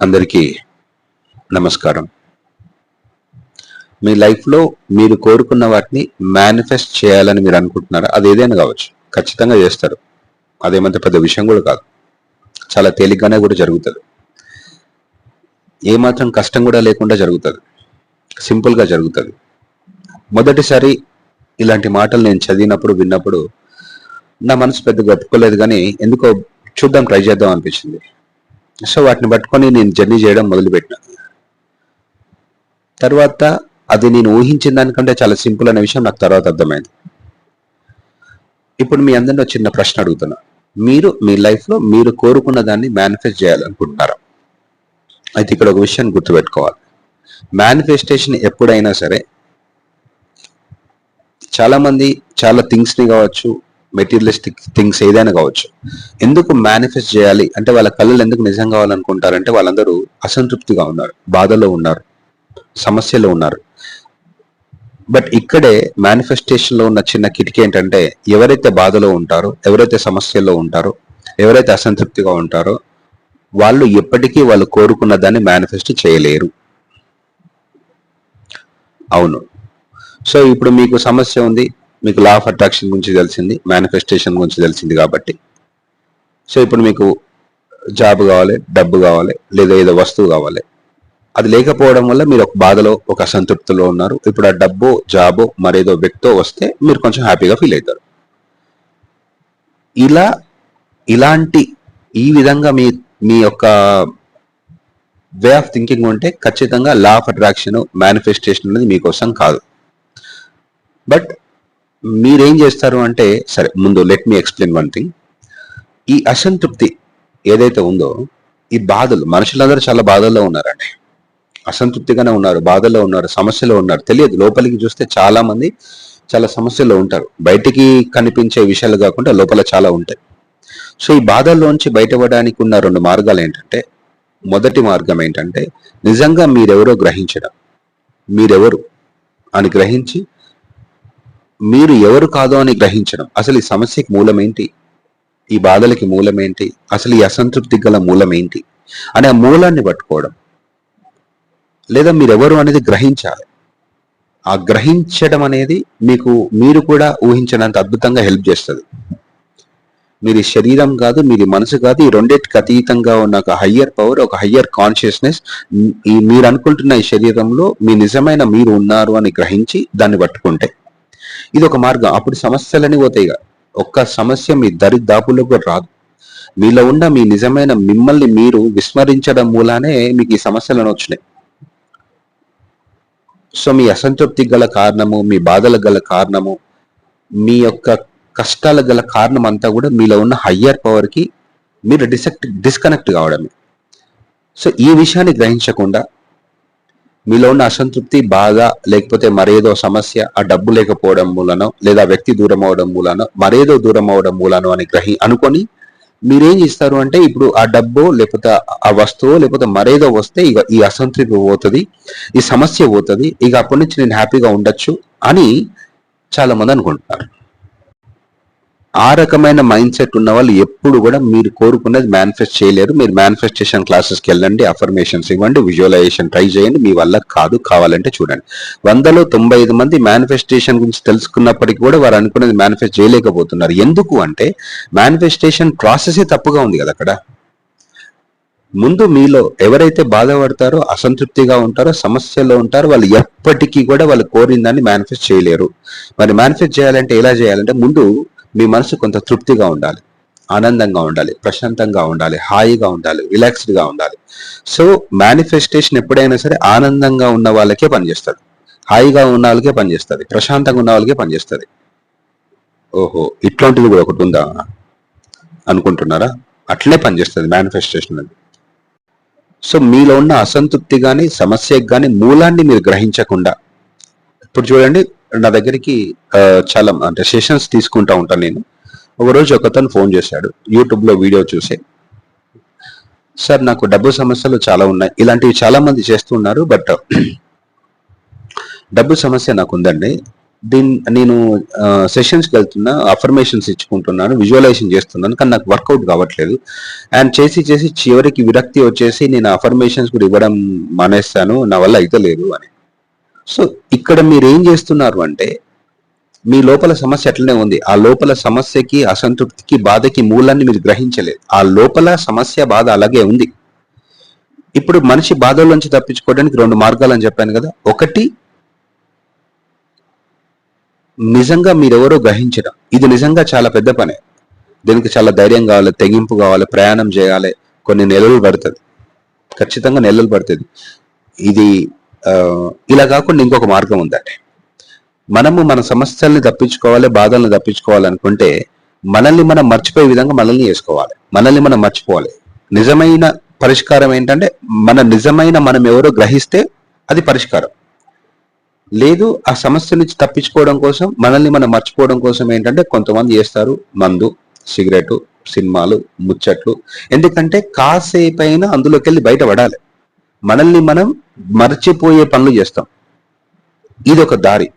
అందరికీ నమస్కారం. మీ లైఫ్లో మీరు కోరుకున్న వాటిని మేనిఫెస్ట్ చేయాలని మీరు అనుకుంటున్నారా? అది ఏదైనా కావచ్చు. ఖచ్చితంగా చేస్తారు. అదేమంత పెద్ద విషయం కూడా కాదు. చాలా తేలిగ్గానే కూడా జరుగుతుంది. ఏమాత్రం కష్టం కూడా లేకుండా జరుగుతుంది. సింపుల్గా జరుగుతుంది. మొదటిసారి ఇలాంటి మాటలు నేను చదివినప్పుడు విన్నప్పుడు నా మనసు పెద్దగా ఒప్పుకోలేదు కానీ ఎందుకో చూద్దాం ట్రై చేద్దాం అనిపించింది. సో వాటిని పట్టుకొని నేను జర్నీ చేయడం మొదలుపెట్టిన. తర్వాత అది నేను ఊహించిన దానికంటే చాలా సింపుల్ అనే విషయం నాకు తర్వాత అర్థమైంది. ఇప్పుడు మీ అందరిలో చిన్న ప్రశ్న అడుగుతున్నా. మీరు మీ లైఫ్లో మీరు కోరుకున్న దాన్ని మేనిఫెస్ట్ చేయాలనుకుంటున్నారా? అయితే ఇక్కడ ఒక విషయాన్ని గుర్తుపెట్టుకోవాలి. మేనిఫెస్టేషన్ ఎప్పుడైనా సరే చాలామంది చాలా థింగ్స్ని కావచ్చు మెటీరియలిస్టిక్ థింగ్స్ ఏదైనా కావచ్చు. ఎందుకు మేనిఫెస్ట్ చేయాలి? అంటే వాళ్ళ కళలు ఎందుకు నిజం కావాలనుకుంటారంటే వాళ్ళందరూ అసంతృప్తిగా ఉన్నారు బాధలో ఉన్నారు సమస్యలో ఉన్నారు. బట్ ఇక్కడే మేనిఫెస్టేషన్లో ఉన్న చిన్న కిటికీ ఏంటంటే ఎవరైతే బాధలో ఉంటారో ఎవరైతే సమస్యల్లో ఉంటారో ఎవరైతే అసంతృప్తిగా ఉంటారో వాళ్ళు ఎప్పటికీ వాళ్ళు కోరుకున్న దాన్ని మేనిఫెస్ట్ చేయలేరు. అవును. సో ఇప్పుడు మీకు సమస్య ఉంది మీకు లా ఆఫ్ అట్రాక్షన్ గురించి తెలిసింది మేనిఫెస్టేషన్ గురించి తెలిసింది కాబట్టి. సో ఇప్పుడు మీకు జాబ్ కావాలి డబ్బు కావాలి లేదా ఏదో వస్తువు కావాలి. అది లేకపోవడం వల్ల మీరు ఒక బాధలో ఒక అసంతృప్తిలో ఉన్నారు. ఇప్పుడు ఆ డబ్బు జాబో మరేదో వ్యక్తో వస్తే మీరు కొంచెం హ్యాపీగా ఫీల్ అవుతారు. ఇలా ఇలాంటి ఈ విధంగా మీ మీ యొక్క వే ఆఫ్ థింకింగ్ ఉంటే ఖచ్చితంగా లా ఆఫ్ అట్రాక్షన్ మేనిఫెస్టేషన్ అనేది మీకోసం కాదు. బట్ మీరేం చేస్తారు అంటే సరే ముందు let me explain one thing ఈ అసంతృప్తి ఏదైతే ఉందో ఈ బాధలు మనుషులందరూ చాలా బాధల్లో ఉన్నారండి. అసంతృప్తిగానే ఉన్నారు బాధల్లో ఉన్నారు సమస్యలో ఉన్నారు. తెలియదు లోపలికి చూస్తే చాలా మంది చాలా సమస్యల్లో ఉంటారు. బయటికి కనిపించే విషయాలు కాకుండా లోపల చాలా ఉంటాయి. సో ఈ బాధల్లోంచి బయటపడడానికి ఉన్న రెండు మార్గాలు ఏంటంటే మొదటి మార్గం ఏంటంటే నిజంగా మీరెవరో గ్రహించడం. మీరెవరు అని గ్రహించి మీరు ఎవరు కాదో అని గ్రహించడం. అసలు ఈ సమస్యకి మూలమేంటి? ఈ బాధలకి మూలమేంటి? అసలు ఈ అసంతృప్తి గల మూలమేంటి? అనే ఆ మూలాన్ని పట్టుకోవడం. లేదా మీరెవరు అనేది గ్రహించాలి. ఆ గ్రహించడం అనేది మీకు మీరు కూడా ఊహించడానికి అద్భుతంగా హెల్ప్ చేస్తుంది. మీరు శరీరం కాదు మీరు మనసు కాదు ఈ రెండింటికి అతీతంగా ఉన్న ఒక హయ్యర్ పవర్ ఒక హయ్యర్ కాన్షియస్నెస్ ఈ మీరు అనుకుంటున్న ఈ శరీరంలో మీ నిజమైన మీరు ఉన్నారు అని గ్రహించి దాన్ని పట్టుకుంటే. ఇది ఒక మార్గం. అప్పుడు సమస్యలని పోతాయి ఒక్క సమస్య మీ దరి కూడా రాదు. మీలో ఉన్న మీ నిజమైన మిమ్మల్ని మీరు విస్మరించడం మూలానే మీకు ఈ సమస్యలను వచ్చినాయి. సో మీ అసంతృప్తికి గల కారణము మీ బాధలకు గల కారణము మీ యొక్క కష్టాలకు గల కారణం అంతా కూడా మీలో ఉన్న హయ్యర్ పవర్కి మీరు డిసెక్ట్ డిస్కనెక్ట్ కావడమే. సో ఈ విషయాన్ని గ్రహించకుండా మీలో ఉన్న అసంతృప్తి బాధ లేకపోతే మరేదో సమస్య ఆ డబ్బు లేకపోవడం మూలనో లేదా వ్యక్తి దూరం అవడం మూలనో మరేదో దూరం అవడం మూలనో అని గ్రహి అనుకొని మీరేం చేస్తారు అంటే ఇప్పుడు ఆ డబ్బు లేకపోతే ఆ వస్తువు లేకపోతే మరేదో వస్తే ఇక ఈ అసంతృప్తి పోతుంది ఈ సమస్య పోతుంది ఇక అప్పటి నుంచి నేను హ్యాపీగా ఉండొచ్చు అని చాలా మంది అనుకుంటున్నారు. ఆ రకమైన మైండ్ సెట్ ఉన్న వాళ్ళు ఎప్పుడు కూడా మీరు కోరుకున్నది మేనిఫెస్ట్ చేయలేరు. మీరు మేనిఫెస్టేషన్ క్లాసెస్కి వెళ్ళండి అఫర్మేషన్స్ ఇవ్వండి విజువలైజేషన్ ట్రై చేయండి. మీ వల్ల కాదు కావాలంటే చూడండి. వందలో తొంభై ఐదు మంది మేనిఫెస్టేషన్ గురించి తెలుసుకున్నప్పటికీ కూడా వారు అనుకున్నది మేనిఫెస్ట్ చేయలేకపోతున్నారు. ఎందుకు అంటే మేనిఫెస్టేషన్ ప్రాసెసే తప్పుగా ఉంది కదా అక్కడ. ముందు మీలో ఎవరైతే బాధపడతారో అసంతృప్తిగా ఉంటారో సమస్యలో ఉంటారో వాళ్ళు ఎప్పటికీ కూడా వాళ్ళు కోరిన దాన్ని మేనిఫెస్ట్ చేయలేరు. మరి మేనిఫెస్ట్ చేయాలంటే ఎలా చేయాలంటే ముందు మీ మనసు కొంత తృప్తిగా ఉండాలి ఆనందంగా ఉండాలి ప్రశాంతంగా ఉండాలి హాయిగా ఉండాలి రిలాక్స్డ్గా ఉండాలి. సో మేనిఫెస్టేషన్ ఎప్పుడైనా సరే ఆనందంగా ఉన్న వాళ్ళకే పనిచేస్తుంది. హాయిగా ఉన్న వాళ్ళకే పనిచేస్తుంది ప్రశాంతంగా ఉన్న వాళ్ళకే పనిచేస్తుంది. ఓహో ఇట్లాంటిది కూడా ఒకటి ఉందా? అనుకుంటున్నారా? అట్లే పనిచేస్తుంది మేనిఫెస్టేషన్ అది సో మీలో ఉన్న అసంతృప్తి కానీ సమస్యకి కానీ మూలాన్ని మీరు గ్రహించకుండా ఇప్పుడు చూడండి నా దగ్గరికి చాలా అంటే సెషన్స్ తీసుకుంటా ఉంటాను నేను. ఒకరోజు ఒకతను ఫోన్ చేశాడు యూట్యూబ్లో వీడియో చూసి. సార్ నాకు డబ్బు సమస్యలు చాలా ఉన్నాయి. ఇలాంటివి చాలా మంది చేస్తున్నారు బట్ డబ్బు సమస్య నాకు ఉందండి. దీని నేను సెషన్స్కి వెళ్తున్నా అఫర్మేషన్స్ ఇచ్చుకుంటున్నాను విజువలైజేషన్ చేస్తున్నాను కానీ నాకు వర్కౌట్ కావట్లేదు. అండ్ చేసి చేసి చివరికి విరక్తి వచ్చేసి నేను అఫర్మేషన్స్ కూడా ఇవ్వడం మానేస్తాను నా వల్ల అయితే లేదు అని. సో ఇక్కడ మీరు ఏం చేస్తున్నారు అంటే మీ లోపల సమస్య అట్లనే ఉంది. ఆ లోపల సమస్యకి అసంతృప్తికి బాధకి మూలాన్ని మీరు గ్రహించలేదు. ఆ లోపల సమస్య బాధ అలాగే ఉంది. ఇప్పుడు మనిషి బాధల్లోంచి తప్పించుకోవడానికి రెండు మార్గాలు అని చెప్పాను కదా. ఒకటి నిజంగా మీరెవరో గ్రహించడం. ఇది నిజంగా చాలా పెద్ద పనే. దీనికి చాలా ధైర్యం కావాలి తెగింపు కావాలి ప్రయాణం చేయాలి. కొన్ని నెలలు పడుతుంది. ఖచ్చితంగా నెలలు పడుతుంది. ఇది ఇలా కాకుండా ఇంకొక మార్గం ఉందండి. మనము మన సమస్యల్ని తప్పించుకోవాలి బాధల్ని తప్పించుకోవాలనుకుంటే మనల్ని మనం మర్చిపోయే విధంగా మనల్ని వేసుకోవాలి మనల్ని మనం మర్చిపోవాలి. నిజమైన పరిష్కారం ఏంటంటే మన నిజమైన మనం ఎవరో గ్రహిస్తే అది పరిష్కారం. లేదు ఆ సమస్య నుంచి తప్పించుకోవడం కోసం మనల్ని మనం మర్చిపోవడం కోసం ఏంటంటే కొంతమంది చేస్తారు మందు సిగరెట్ సినిమాలు ముచ్చట్లు. ఎందుకంటే కాసేపైనా అందులోకి వెళ్ళి బయటపడాలి మనల్ని మనం మర్చిపోయే పనులు చేస్తాం. ఇది ఒక దారి.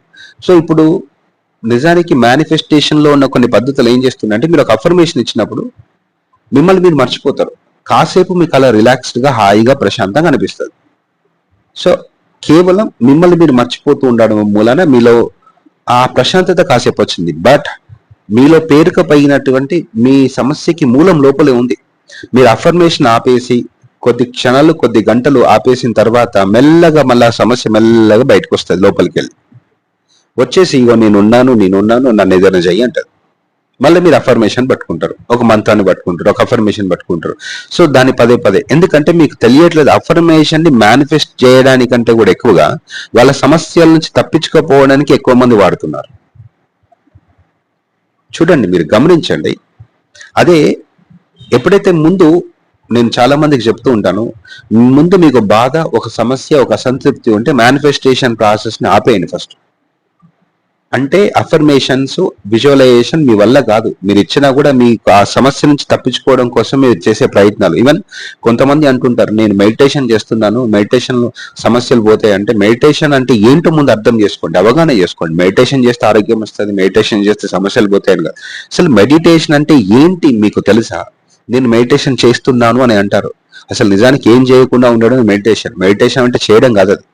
సో ఇప్పుడు నిజానికి మేనిఫెస్టేషన్లో ఉన్న కొన్ని పద్ధతులు ఏం చేస్తుందంటే మీరు ఒక అఫర్మేషన్ ఇచ్చినప్పుడు మిమ్మల్ని మీరు మర్చిపోతారు. కాసేపు మీకు అలా రిలాక్స్డ్గా హాయిగా ప్రశాంతంగా అనిపిస్తుంది. సో కేవలం మిమ్మల్ని మీరు మర్చిపోతూ ఉండడం మూలన మీలో ఆ ప్రశాంతత కాసేపు వచ్చింది. బట్ మీలో పేరుకపోయినటువంటి మీ సమస్యకి మూలం లోపలే ఉంది. మీరు అఫర్మేషన్ ఆపేసి కొద్ది క్షణాలు కొద్ది గంటలు ఆపేసిన తర్వాత మెల్లగా మళ్ళా సమస్య మెల్లగా బయటకు వస్తుంది లోపలికి వెళ్ళి వచ్చేసి ఇగో నేనున్నాను నేనున్నాను నన్ను ఏదైనా చెయ్యి అంటారు. మళ్ళీ మీరు అఫర్మేషన్ పట్టుకుంటారు. ఒక మంత్రాన్ని పట్టుకుంటారు ఒక అఫర్మేషన్ పట్టుకుంటారు. సో దాని పదే పదే. ఎందుకంటే మీకు తెలియట్లేదు అఫర్మేషన్ని మేనిఫెస్ట్ చేయడానికంటే కూడా ఎక్కువగా వాళ్ళ సమస్యల నుంచి తప్పించుకోపోవడానికి ఎక్కువ మంది వాడుతున్నారు. చూడండి మీరు గమనించండి. అదే ఎప్పుడైతే ముందు నేను చాలా మందికి చెప్తూ ఉంటాను ముందు మీకు బాధ ఒక సమస్య ఒక అసంతృప్తి ఉంటే మేనిఫెస్టేషన్ ప్రాసెస్ని ఆపేయండి ఫస్ట్ అంటే అఫర్మేషన్స్ విజువలైజేషన్ మీ వల్ల కాదు. మీరు ఇచ్చినా కూడా మీకు ఆ సమస్య నుంచి తప్పించుకోవడం కోసం మీరు చేసే ప్రయత్నాలు. ఈవెన్ కొంతమంది అంటుంటారు నేను మెడిటేషన్ చేస్తున్నాను మెడిటేషన్ సమస్యలు పోతాయి అంటే మెడిటేషన్ అంటే ఏంటో ముందు అర్థం చేసుకోండి అవగాహన చేసుకోండి. మెడిటేషన్ చేస్తే ఆరోగ్యం వస్తుంది మెడిటేషన్ చేస్తే సమస్యలు పోతాయని కాదు. అసలు మెడిటేషన్ అంటే ఏంటి మీకు తెలుసా? నేను మెడిటేషన్ చేస్తున్నాను అని అంటారు. అసలు నిజానికి ఏం చేయకుండా ఉండడం మెడిటేషన్ మెడిటేషన్ అంటే చేయడం కాదు అది.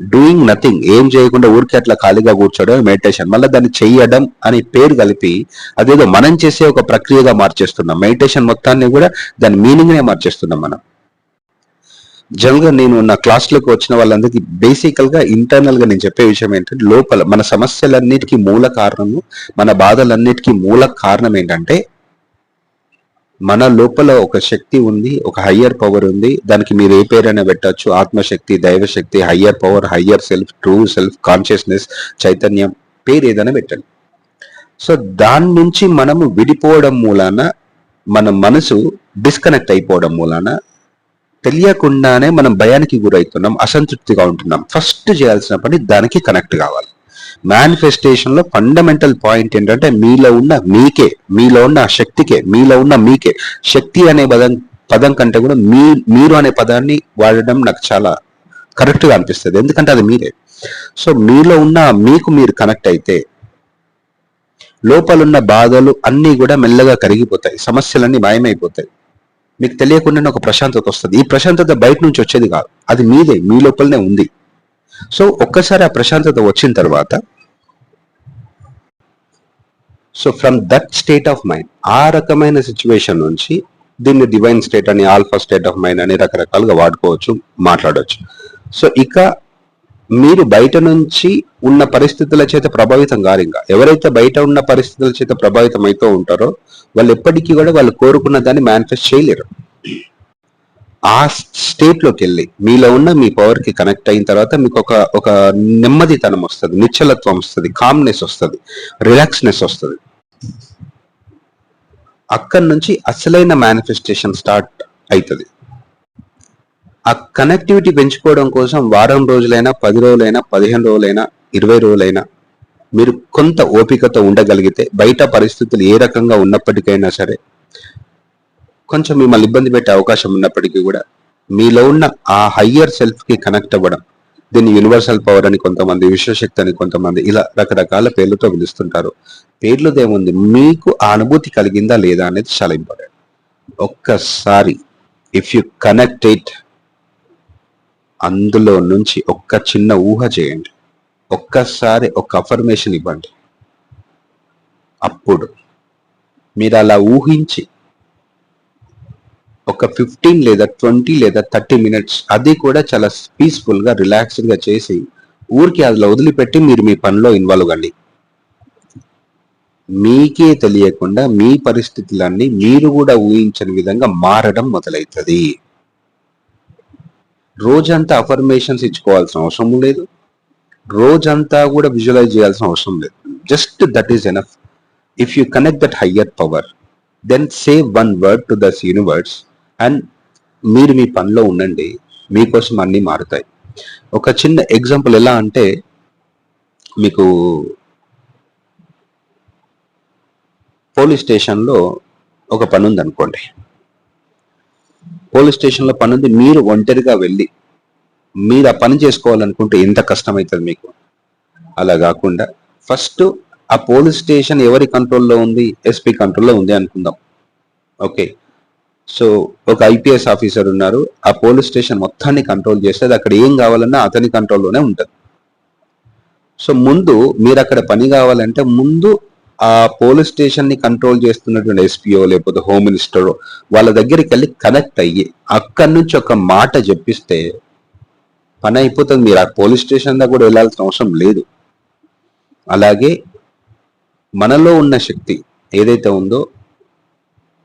డూయింగ్ నథింగ్ ఏం చేయకుండా ఊరికే అట్లా ఖాళీగా కూర్చోవడం మెడిటేషన్ మళ్ళీ దాన్ని చేయడం అని పేరు కలిపి అదేదో మనం చేసే ఒక ప్రక్రియగా మార్చేస్తున్నాం. మెడిటేషన్ మొత్తాన్ని కూడా దాని మీనింగ్నే మార్చేస్తున్నాం మనం. జనరల్గా నేను నా క్లాస్లోకి వచ్చిన వాళ్ళందరికీ బేసికల్గా ఇంటర్నల్గా నేను చెప్పే విషయం ఏంటంటే లోపల మన సమస్యలన్నిటికీ మూల కారణము మన బాధలన్నిటికీ మూల కారణం ఏంటంటే మన లోపల ఒక శక్తి ఉంది ఒక హయ్యర్ పవర్ ఉంది. దానికి మీరు ఏ పేరైనా పెట్టచ్చు. ఆత్మశక్తి దైవశక్తి higher power higher self true self consciousness చైతన్యం పేరు ఏదైనా పెట్టండి. సో దాని నుంచి మనము విడిపోవడం మూలాన మన మనసు డిస్కనెక్ట్ అయిపోవడం మూలాన తెలియకుండానే మనం భయానికి గురవుతున్నాం అసంతృప్తిగా ఉంటున్నాం. ఫస్ట్ చేయాల్సిన పని దానికి కనెక్ట్ కావాలి. మేనిఫెస్టేషన్లో ఫండమెంటల్ పాయింట్ ఏంటంటే మీలో ఉన్న మీకే మీలో ఉన్న శక్తికే మీలో ఉన్న మీకే. శక్తి అనే పదం పదం కంటే కూడా మీ మీరు అనే పదాన్ని వాడడం నాకు చాలా కరెక్ట్గా అనిపిస్తుంది. ఎందుకంటే అది మీరే. సో మీలో ఉన్న మీకు మీరు కనెక్ట్ అయితే లోపలున్న బాధలు అన్నీ కూడా మెల్లగా కరిగిపోతాయి. సమస్యలన్నీ మాయమైపోతాయి. మీకు తెలియకుండానే ఒక ప్రశాంతత వస్తుంది. ఈ ప్రశాంతత బయట నుంచి వచ్చేది కాదు. అది మీదే మీ లోపలనే ఉంది. సో ఒక్కసారి ఆ ప్రశాంతత వచ్చిన తర్వాత so from that state of mind ఆ రకమైన సిచ్యువేషన్ నుంచి దీన్ని డివైన్ స్టేట్ అని ఆల్ఫా స్టేట్ ఆఫ్ మైండ్ అని రకరకాలుగా వాడుకోవచ్చు మాట్లాడవచ్చు సో ఇక మీరు బయట నుంచి ఉన్న పరిస్థితుల చేత ప్రభావితం కారు ఇంకా. ఎవరైతే బయట ఉన్న పరిస్థితుల చేత ప్రభావితం అవుతూ ఉంటారో వాళ్ళు ఎప్పటికీ కూడా వాళ్ళు కోరుకున్న దాన్ని మేనిఫెస్ట్ చేయలేరు. ఆ స్టేట్లోకి వెళ్ళి మీలో ఉన్న మీ పవర్కి కనెక్ట్ అయిన తర్వాత మీకు ఒక ఒక నెమ్మదితనం వస్తుంది నిశ్చలత్వం వస్తుంది కామ్నెస్ వస్తుంది రిలాక్స్నెస్ వస్తుంది. అక్కడి నుంచి అసలైన మేనిఫెస్టేషన్ స్టార్ట్ అవుతుంది ఆ కనెక్టివిటీ పెంచుకోవడం కోసం వారం రోజులైనా పది రోజులైనా పదిహేను రోజులైనా ఇరవై రోజులైనా మీరు కొంత ఓపికతో ఉండగలిగితే బయట పరిస్థితులు ఏ రకంగా ఉన్నప్పటికైనా సరే కొంచెం మిమ్మల్ని ఇబ్బంది పెట్టే అవకాశం ఉన్నప్పటికీ కూడా మీలో ఉన్న ఆ హయ్యర్ సెల్ఫ్కి కనెక్ట్ అవ్వడం దీన్ని యూనివర్సల్ పవర్ అని కొంతమంది విశ్వశక్తి అని కొంతమంది ఇలా రకరకాల పేర్లతో పిలుస్తుంటారు. పేర్లుదేముంది మీకు ఆ అనుభూతి కలిగిందా లేదా అనేది చాలా ఇంపార్టెంట్ ఒక్కసారి ఇఫ్ యు కనెక్ట్ ఇట్ అందులో నుంచి ఒక్క చిన్న ఊహ చేయండి. ఒక్కసారి ఒక అఫర్మేషన్ ఇవ్వండి. అప్పుడు మీరు అలా ఊహించి ఒక ఫిఫ్టీన్ లేదా ట్వంటీ లేదా థర్టీ మినిట్స్ అది కూడా చాలా పీస్ఫుల్గా రిలాక్స్డ్గా చేసి ఊరికి అదిలో వదిలిపెట్టి మీరు మీ పనిలో ఇన్వాల్వ్ కండి మీకే తెలియకుండా మీ పరిస్థితులన్నీ మీరు కూడా ఊహించని విధంగా మారడం మొదలవుతుంది రోజంతా అఫర్మేషన్స్ ఇచ్చుకోవాల్సిన అవసరం లేదు. రోజంతా కూడా విజువలైజ్ చేయాల్సిన అవసరం లేదు. Just that is enough if you connect that higher power then save one word to this universe and మీరు మీ పనిలో ఉండండి. మీకోసం అన్నీ మారుతాయి. ఒక చిన్న ఎగ్జాంపుల్ ఎలా అంటే మీకు పోలీస్ స్టేషన్లో ఒక పని ఉంది అనుకోండి పోలీస్ స్టేషన్లో పని ఉంది మీరు ఒంటరిగా వెళ్ళి మీరు ఆ పని చేసుకోవాలనుకుంటే ఎంత కష్టమవుతుంది మీకు? అలా కాకుండా ఫస్ట్ ఆ పోలీస్ స్టేషన్ ఎవరి కంట్రోల్లో ఉంది? ఎస్పీ కంట్రోల్లో ఉంది అనుకుందాం. ఓకే సో ఒక ఐపీఎస్ ఆఫీసర్ ఉన్నారు. ఆ పోలీస్ స్టేషన్ మొత్తాన్ని కంట్రోల్ చేస్తే అది అక్కడ ఏం కావాలన్నా అతని కంట్రోల్లోనే ఉంటుంది. సో ముందు మీరు అక్కడ పని కావాలంటే ముందు ఆ పోలీస్ స్టేషన్ని కంట్రోల్ చేస్తున్నటువంటి ఎస్పీఓ లేకపోతే హోమ్ మినిస్టర్ వాళ్ళ దగ్గరికి వెళ్ళి కనెక్ట్ అయ్యి అక్కడి నుంచి ఒక మాట చెప్పిస్తే పని అయిపోతుంది. మీరు ఆ పోలీస్ స్టేషన్ దగ్గర కూడా వెళ్ళాల్సిన అవసరం లేదు. అలాగే మనలో ఉన్న శక్తి ఏదైతే ఉందో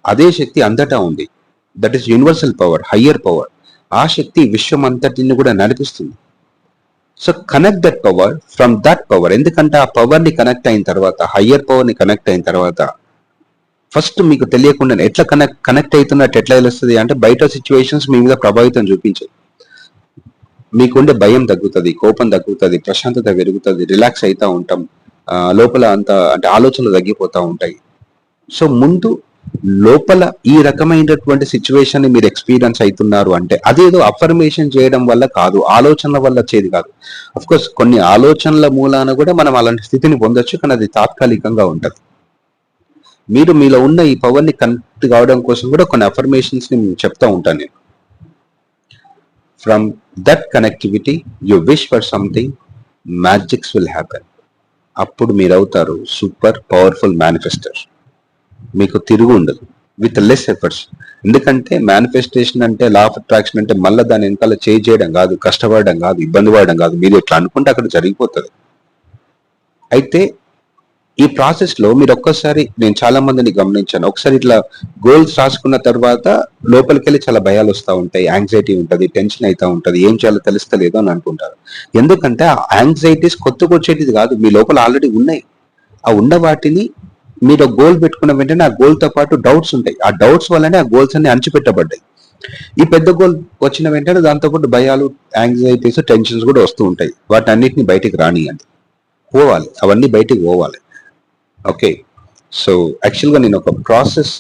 అదే శక్తి అంతటా ఉంది. That is universal power higher power ఆ శక్తి విశ్వం అంతటిని కూడా నడిపిస్తుంది. So connect that power from that power ఎందుకంటే ఆ పవర్ని కనెక్ట్ అయిన తర్వాత హయ్యర్ పవర్ని కనెక్ట్ అయిన తర్వాత ఫస్ట్ మీకు తెలియకుండా ఎట్లా కనెక్ట్ కనెక్ట్ అవుతున్నట్టు ఎట్లా తెలుస్తుంది అంటే బయట సిచ్యువేషన్స్ మీ మీద ప్రభావితం చూపించాయి. మీకుండే భయం తగ్గుతుంది కోపం తగ్గుతుంది ప్రశాంతత పెరుగుతుంది రిలాక్స్ అవుతా ఉంటాం. లోపల అంత అంటే ఆలోచనలు తగ్గిపోతూ ఉంటాయి. సో ముందు లోపల ఈ రకమైనటువంటి సిచ్యువేషన్ని మీరు ఎక్స్పీరియన్స్ అవుతున్నారు అంటే అదేదో అఫర్మేషన్ చేయడం వల్ల కాదు ఆలోచనల వల్ల వచ్చేది కాదు. అఫ్ కోర్స్ కొన్ని ఆలోచనల మూలాన కూడా మనం అలాంటి స్థితిని పొందొచ్చు కానీ అది తాత్కాలికంగా ఉంటుంది. మీరు మీలో ఉన్న ఈ పవర్ని కనెక్ట్ కావడం కోసం కూడా కొన్ని అఫర్మేషన్స్ని చెప్తా ఉంటాను నేను. From that connectivity you wish for something magics will happen అప్పుడు మీరు అవుతారు సూపర్ పవర్ఫుల్ మేనిఫెస్టర్ మీకు తిరుగు ఉండదు. విత్ లెస్ ఎఫర్ట్స్ ఎందుకంటే మేనిఫెస్టేషన్ అంటే లా ఆఫ్ అట్రాక్షన్ అంటే మళ్ళీ దాని వెనకాల చేంజ్ చేయడం కాదు కష్టపడడం కాదు ఇబ్బంది పడడం కాదు. మీరు ఎట్లా అనుకుంటే అక్కడ జరిగిపోతుంది. అయితే ఈ ప్రాసెస్లో మీరు ఒక్కసారి నేను చాలా మందిని గమనించాను. ఒకసారి ఇట్లా గోల్స్ రాసుకున్న తర్వాత లోపలికి వెళ్ళి చాలా భయాలు వస్తూ ఉంటాయి. యాంగ్జైటీ ఉంటుంది టెన్షన్ అవుతా ఉంటుంది. ఏం చేయాలో తెలుస్తలేదు అని అనుకుంటారు. ఎందుకంటే ఆ యాంగ్జైటీస్ కొత్తగా వచ్చేటిది కాదు. మీ లోపల ఆల్రెడీ ఉన్నాయి. ఆ ఉన్న వాటిని మీరు గోల్ పెట్టుకున్న వెంటనే ఆ గోల్తో పాటు డౌట్స్ ఉంటాయి. ఆ డౌట్స్ వల్లనే ఆ గోల్స్ అన్ని అణచిపెట్టబడ్డాయి. ఈ పెద్ద గోల్ వచ్చిన వెంటనే దాంతో పాటు భయాలు యాంగ్జైటీస్ టెన్షన్స్ కూడా వస్తూ ఉంటాయి. వాటి అన్నిటిని బయటికి రానియండి పోవాలి. అవన్నీ బయటికి పోవాలి. ఓకే. సో యాక్చువల్గా నేను ఒక ప్రాసెస్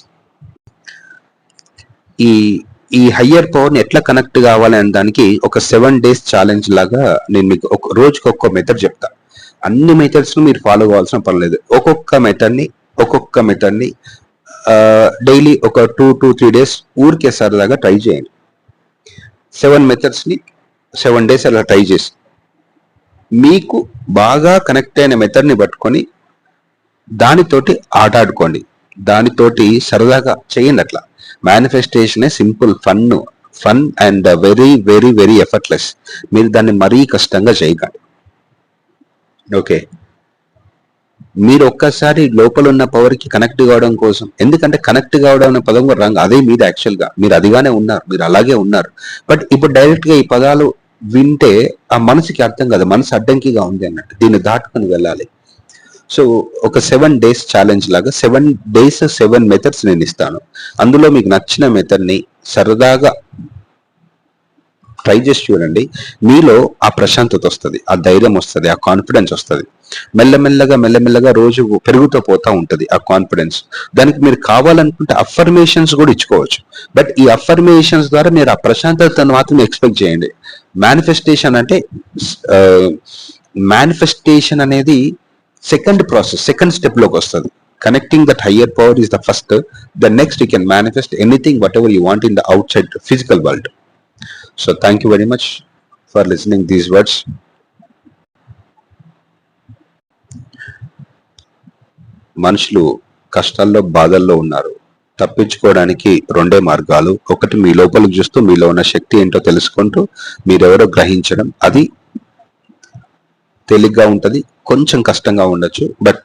ఈ ఈ హయ్యర్ పవర్ని ఎట్లా కనెక్ట్ కావాలి అనే దానికి ఒక సెవెన్ డేస్ ఛాలెంజ్ లాగా నేను మీకు ఒక రోజుకి ఒక్కో మెథడ్ చెప్తా. అన్ని మెథడ్స్ మీరు ఫాలో అవ్వాల్సిన పని లేదు. ఒక్కొక్క మెథడ్ని ఒక్కొక్క మెథడ్ని డైలీ ఒక టూ టూ త్రీ డేస్ ఊరికే సరదాగా ట్రై చేయండి. సెవెన్ మెథడ్స్ని సెవెన్ డేస్ అలా ట్రై చేసి మీకు బాగా కనెక్ట్ అయిన మెథడ్ని పట్టుకొని దానితోటి ఆట ఆడుకోండి. దానితోటి సరదాగా చేయండి అట్లా. Manifestation simple fun fun and very very very effortless మీరు దాన్ని మరీ కష్టంగా చేయకండి. ఓకే మీరు ఒక్కసారి లోపల ఉన్న పవర్కి కనెక్ట్ కావడం కోసం ఎందుకంటే కనెక్ట్ కావడం అనే పదం కూడా రంగు అదే మీద యాక్చువల్గా. మీరు అదిగానే ఉన్నారు మీరు అలాగే ఉన్నారు. బట్ ఇప్పుడు డైరెక్ట్గా ఈ పదాలు వింటే ఆ మనసుకి అర్థం కాదు మనసు అడ్డంకిగా ఉంది అన్నట్టు. దీన్ని దాటుకొని వెళ్ళాలి. సో ఒక సెవెన్ డేస్ ఛాలెంజ్ లాగా సెవెన్ డేస్ సెవెన్ మెథడ్స్ నేను ఇస్తాను. అందులో మీకు నచ్చిన మెథడ్ని సరదాగా ట్రై చేసి చూడండి. మీలో ఆ ప్రశాంతత వస్తుంది ఆ ధైర్యం వస్తుంది ఆ కాన్ఫిడెన్స్ వస్తుంది. మెల్లమెల్లగా మెల్లమెల్లగా రోజు పెరుగుతూ పోతా ఉంటుంది ఆ కాన్ఫిడెన్స్ దానికి మీరు కావాలనుకుంటే అఫర్మేషన్స్ కూడా ఇచ్చుకోవచ్చు. బట్ ఈ అఫర్మేషన్స్ ద్వారా మీరు ఆ ప్రశాంతతను మాత్రం ఎక్స్పెక్ట్ చేయండి. మేనిఫెస్టేషన్ అంటే మేనిఫెస్టేషన్ అనేది సెకండ్ ప్రాసెస్ సెకండ్ స్టెప్లోకి వస్తుంది. Connecting that higher power is the first the next you can manifest anything whatever you want in the outside So thank so thank you very much for words. These words మనుషులు కష్టాల్లో బాధల్లో ఉన్నారు. తప్పించుకోవడానికి రెండే మార్గాలు. ఒకటి మీ లోపలికి చూస్తూ మీలో ఉన్న శక్తి ఏంటో తెలుసుకుంటూ మీరెవరో గ్రహించడం. అది తేలిగ్గా ఉంటుంది కొంచెం కష్టంగా ఉండొచ్చు బట్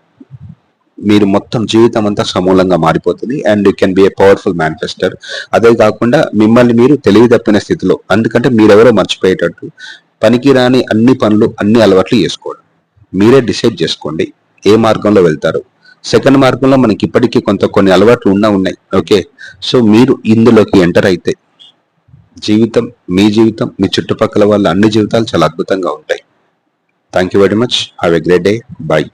మీరు మొత్తం జీవితం అంతా సమూలంగా మారిపోతుంది and you can be a powerful manifester అదే కాకుండా మిమ్మల్ని మీరు తెలివి తప్పిన స్థితిలో ఎందుకంటే మీరెవరో మర్చిపోయేటట్టు పనికిరాని అన్ని పనులు అన్ని అలవాట్లు చేసుకోవడం. మీరే డిసైడ్ చేసుకోండి ఏ మార్గంలో వెళ్తారు. సెకండ్ మార్గంలో మనకి ఇప్పటికీ కొంత కొన్ని అలవాట్లు ఉన్నా ఉన్నాయి. ఓకే సో మీరు ఇందులోకి ఎంటర్ అయితే జీవితం మీ జీవితం మీ చుట్టుపక్కల వాళ్ళ అన్ని జీవితాలు చాలా అద్భుతంగా ఉంటాయి. Thank you very much have a great day bye